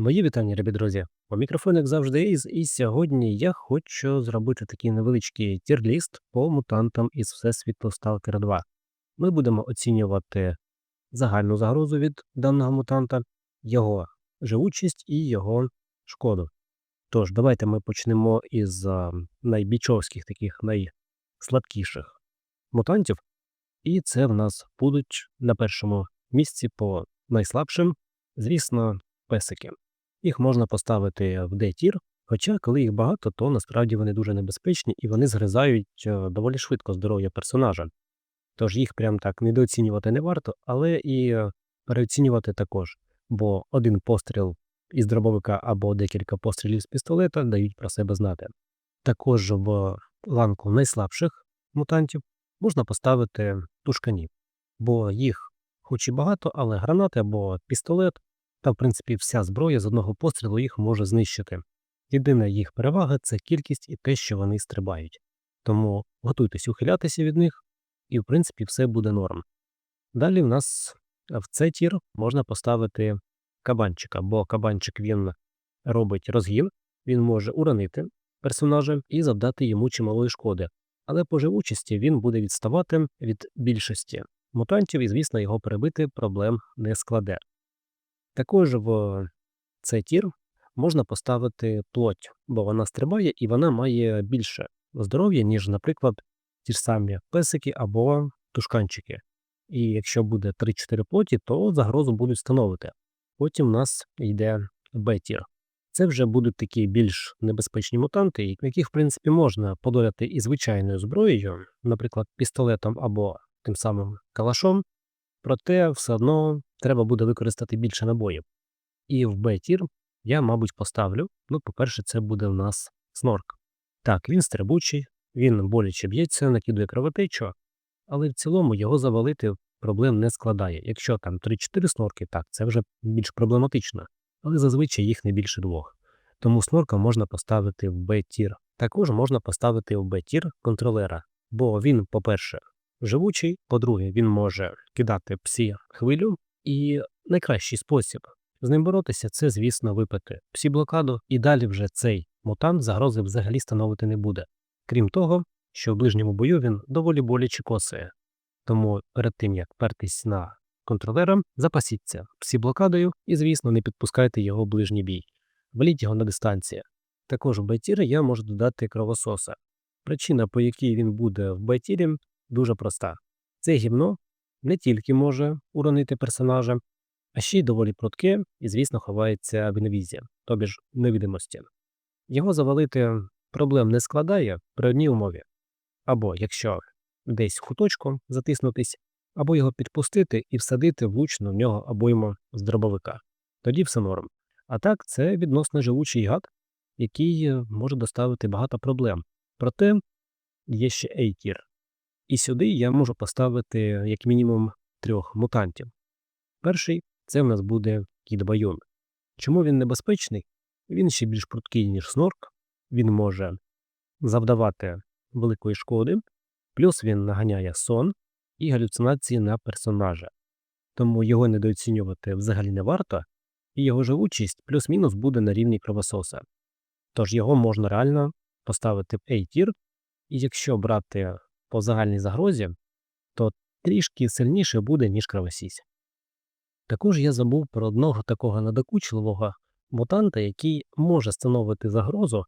Мої вітання, любі друзі. У мікрофон, як завжди, Із, і сьогодні я хочу зробити такий невеличкий тір-ліст по мутантам із Всесвіту Stalker 2. Ми будемо оцінювати загальну загрозу від даного мутанта, його живучість і його шкоду. Тож, давайте ми почнемо із найбічовських, таких найслабкіших мутантів. І це в нас будуть на першому місці по найслабшим, звісно, песики. Їх можна поставити в D-тір, хоча коли їх багато, то насправді вони дуже небезпечні і вони згризають е, доволі швидко здоров'я персонажа. Тож їх прям так недооцінювати не варто, але і е, переоцінювати також, бо один постріл із дробовика або декілька пострілів з пістолета дають про себе знати. Також в ланку найслабших мутантів можна поставити тушканів, бо їх хоч і багато, але гранати або пістолет та, в принципі, вся зброя з одного пострілу їх може знищити. Єдина їх перевага це кількість і те, що вони стрибають. Тому готуйтесь ухилятися від них, і, в принципі, все буде норм. Далі в нас в цей тір можна поставити кабанчика, бо кабанчик він робить розгін, він може уронити персонажа і завдати йому чималої шкоди. Але по живучості він буде відставати від більшості мутантів, і, звісно, його перебити проблем не складе. Також в цей тір можна поставити плоть, бо вона стрибає і вона має більше здоров'я, ніж, наприклад, ті ж самі песики або тушканчики. І якщо буде 3-4 плоті, то загрозу будуть становити. Потім в нас йде Б-тір. Це вже будуть такі більш небезпечні мутанти, яких, в принципі, можна подоляти і звичайною зброєю, наприклад, пістолетом або тим самим калашом, проте все одно треба буде використати більше набоїв. І в Б-тір я, мабуть, поставлю. Ну, по-перше, це буде в нас снорк. Так, він стрибучий, він боляче б'ється, накидує кровотечу, але в цілому його завалити проблем не складає. Якщо там 3-4 снорки, так, це вже більш проблематично, але зазвичай їх не більше двох. Тому снорка можна поставити в Б-тір. Також можна поставити в Б-тір контролера, бо він, по-перше, живучий, по-друге, він може кидати псі хвилю, і найкращий спосіб з ним боротися це, звісно, випити псі блокаду, і далі вже цей мутант загрози взагалі становити не буде. Крім того, що в ближньому бою він доволі боляче косає. Тому перед тим як пертись на контролера, запасіться псі блокадою і, звісно, не підпускайте його в ближній бій. Валіть його на дистанції. Також в байтірі я можу додати кровососа. Причина, по якій він буде в байтірі, дуже проста. Це гімно не тільки може уронити персонажа, а ще й доволі прудке і, звісно, ховається в інвізі, тобі ж невидимості. Його завалити проблем не складає при одній умові. Або якщо десь в затиснутись, або його підпустити і всадити влучно в нього обойму з дробовика. Тоді все норм. А так, це відносно живучий гад, який е, може доставити багато проблем. Проте є ще A-тір. І сюди я можу поставити як мінімум трьох мутантів. Перший це в нас буде кіт Байон. Чому він небезпечний? Він ще більш пруткий, ніж снорк, він може завдавати великої шкоди, плюс він наганяє сон і галюцинації на персонажа. Тому його недооцінювати взагалі не варто, і його живучість плюс-мінус буде на рівні кровососа. Тож його можна реально поставити в A-тір, і якщо брати по загальній загрозі, то трішки сильніше буде, ніж кровосісь. Також я забув про одного такого надокучливого мутанта, який може становити загрозу,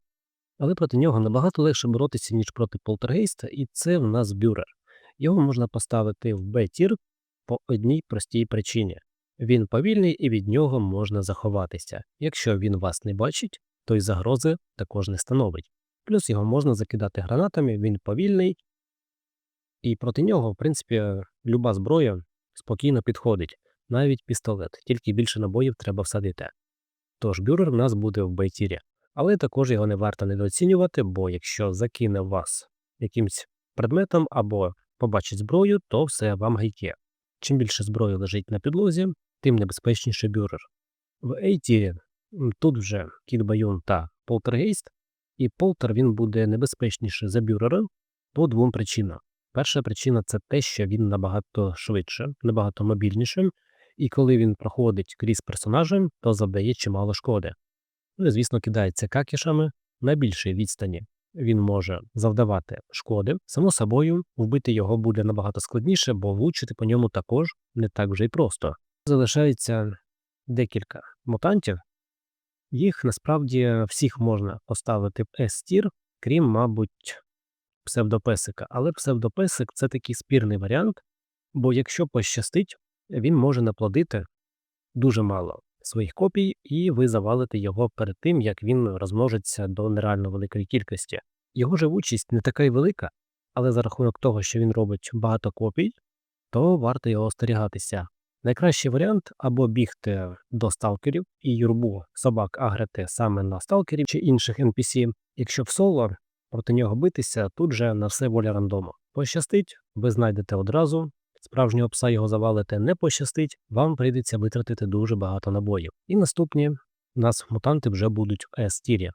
але проти нього набагато легше боротися, ніж проти полтергейста, і це в нас бюрер. Його можна поставити в Б-тір по одній простій причині. Він повільний і від нього можна заховатися. Якщо він вас не бачить, то й загрози також не становить. Плюс його можна закидати гранатами, він повільний, і проти нього, в принципі, люба зброя спокійно підходить, навіть пістолет, тільки більше набоїв треба всадити. Тож бюрер в нас буде в байтірі, але також його не варто недооцінювати, бо якщо закине вас якимсь предметом або побачить зброю, то все вам гайке. Чим більше зброї лежить на підлозі, тим небезпечніше бюрер. В ейтірі тут вже кіт Байон та полтергейст, і полтер він буде небезпечніше за бюрера по двом причинам. Перша причина це те, що він набагато швидше, набагато мобільніше, і коли він проходить крізь персонажа, то завдає чимало шкоди. Ну і, звісно, кидається какішами на більшій відстані. Він може завдавати шкоди. Само собою, вбити його буде набагато складніше, бо влучити по ньому також не так вже й просто. Залишається декілька мутантів. Їх насправді всіх можна поставити в S-тір, крім, мабуть, псевдопесика. Але псевдопесик це такий спірний варіант, бо якщо пощастить, він може наплодити дуже мало своїх копій, і ви завалите його перед тим, як він розмножиться до нереально великої кількості. Його живучість не така й велика, але за рахунок того, що він робить багато копій, то варто його остерігатися. Найкращий варіант або бігти до сталкерів і юрбу собак агрити саме на сталкерів чи інших NPC. Якщо в соло проти нього битися, тут же на все воля рандому. Пощастить, ви знайдете одразу. Справжнього пса його завалите не пощастить, вам прийдеться витратити дуже багато набоїв. І наступні у нас мутанти вже будуть в S-тірі.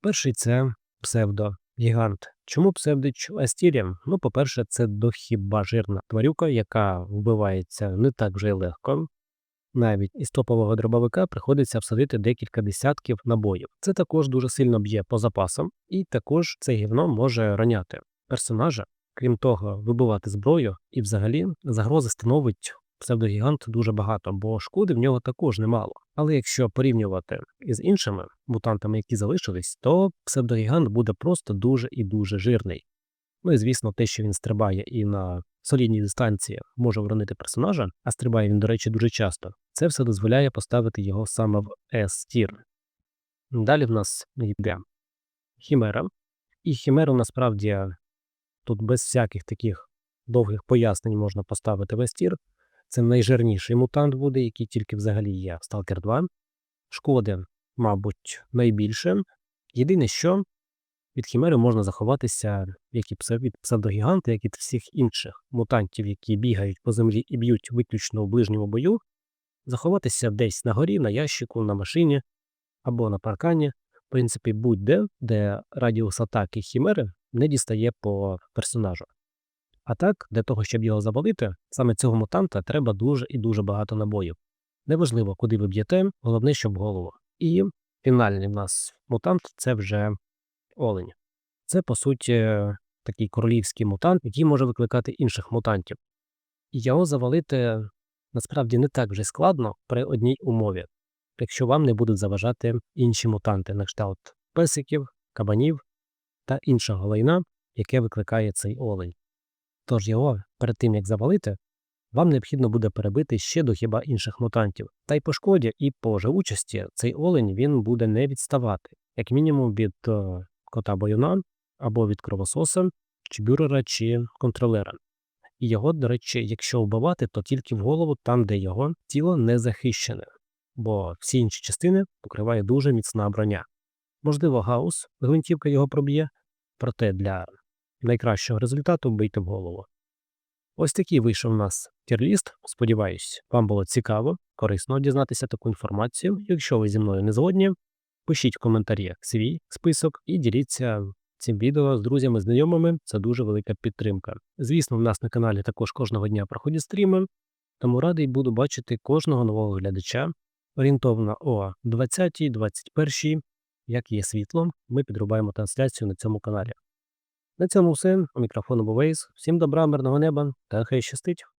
Перший це псевдо-гігант. Чому псевдич Астірі? Ну, по-перше, це дохіба жирна тварюка, яка вбивається не так вже й легко. Навіть із топового дробовика приходиться всадити декілька десятків набоїв. Це також дуже сильно б'є по запасам, і також це гівно може раняти персонажа. Крім того, вибивати зброю, і взагалі загрози становить псевдогігант дуже багато, бо шкоди в нього також немало. Але якщо порівнювати із іншими мутантами, які залишились, то псевдогігант буде просто дуже і дуже жирний. Ну і звісно, те, що він стрибає і на солідній дистанції може вронити персонажа, а стрибає він, до речі, дуже часто. Це все дозволяє поставити його саме в S-тір. Далі в нас йде Хімера. І Хімеру насправді тут без всяких таких довгих пояснень можна поставити в S-тір. Це найжирніший мутант буде, який тільки взагалі є в Stalker 2. Шкоди, мабуть, найбільше. Єдине, що від хімери можна заховатися як і від псевдогіганта, як і від всіх інших мутантів, які бігають по землі і б'ють виключно у ближньому бою, заховатися десь на горі, на ящику, на машині або на паркані. В принципі, будь-де, де радіус атаки хімери не дістає по персонажу. А так, для того, щоб його завалити, саме цього мутанта треба дуже і дуже багато набоїв. Неважливо, куди ви б'єте, головне, щоб голову. І фінальний в нас мутант це вже олень. Це, по суті, такий королівський мутант, який може викликати інших мутантів. І його завалити насправді не так вже складно при одній умові, якщо вам не будуть заважати інші мутанти на кшталт песиків, кабанів та іншого лайна, яке викликає цей олень. Тож його перед тим як завалити, вам необхідно буде перебити ще до хіба інших мутантів. Та й по шкоді і по живучості цей олень він буде не відставати, як мінімум від е, кота боюна або від кровососа, чи бюрера, чи контролера. І його, до речі, якщо вбивати, то тільки в голову там, де його тіло не захищене, бо всі інші частини покриває дуже міцна броня. Можливо, гаус, гвинтівка його проб'є, проте для найкращого результату бийте в голову. Ось такий вийшов у нас тірліст. Сподіваюсь, вам було цікаво, корисно дізнатися таку інформацію. Якщо ви зі мною не згодні, пишіть в коментарях свій список і діліться цим відео з друзями, знайомими. Це дуже велика підтримка. Звісно, в нас на каналі також кожного дня проходять стріми, тому радий буду бачити кожного нового глядача. Орієнтовно о 20-21, як є світло, ми підрубаємо трансляцію на цьому каналі. На цьому все. У мікрофону був Вейс. Всім добра, мирного неба та хай щастить!